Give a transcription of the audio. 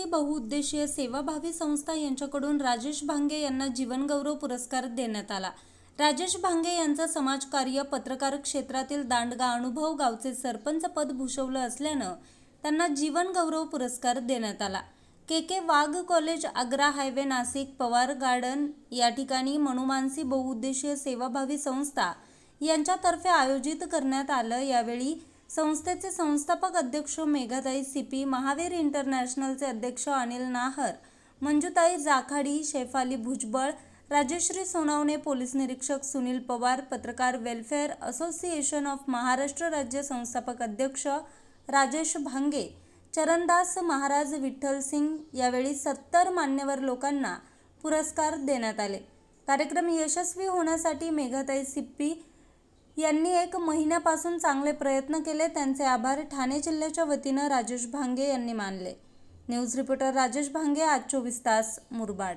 बहुउद्देशीय सेवाभावी संस्था यांच्याकडून राजेश भांगे यांना जीवनगौरव पुरस्कार देण्यात आला. राजेश भांगे यांचं समाजकार्य पत्रकार क्षेत्रातील दांडगा अनुभव गावचे सरपंच पद भूषवलं असल्यानं त्यांना जीवनगौरव पुरस्कार देण्यात आला. K K Wagh college Agra highway Nashik Pawar garden या ठिकाणी मनुमानसी बहुउद्देशीय सेवाभावी संस्था यांच्यातर्फे आयोजित करण्यात आलं. यावेळी संस्थेचे संस्थापक अध्यक्ष मेघाताई सिपी महावीर इंटरनॅशनलचे अध्यक्ष अनिल नाहर मंजुताई जाखाडी शेफाली भुजबळ राजेश्री सोनावणे पोलीस निरीक्षक सुनील पवार पत्रकार वेलफेअर असोसिएशन ऑफ महाराष्ट्र राज्य संस्थापक अध्यक्ष राजेश भांगे चरणदास महाराज विठ्ठल सिंग यावेळी सत्तर मान्यवर लोकांना पुरस्कार देण्यात आले. कार्यक्रम यशस्वी होण्यासाठी मेघाताई सिप्पी यांनी एक महिन्यापासून चांगले प्रयत्न केले त्यांचे आभार ठाणे जिल्ह्याच्या वतीनं राजेश भांगे यांनी मानले. न्यूज रिपोर्टर राजेश भांगे आज चोवीस तास मुरबाड.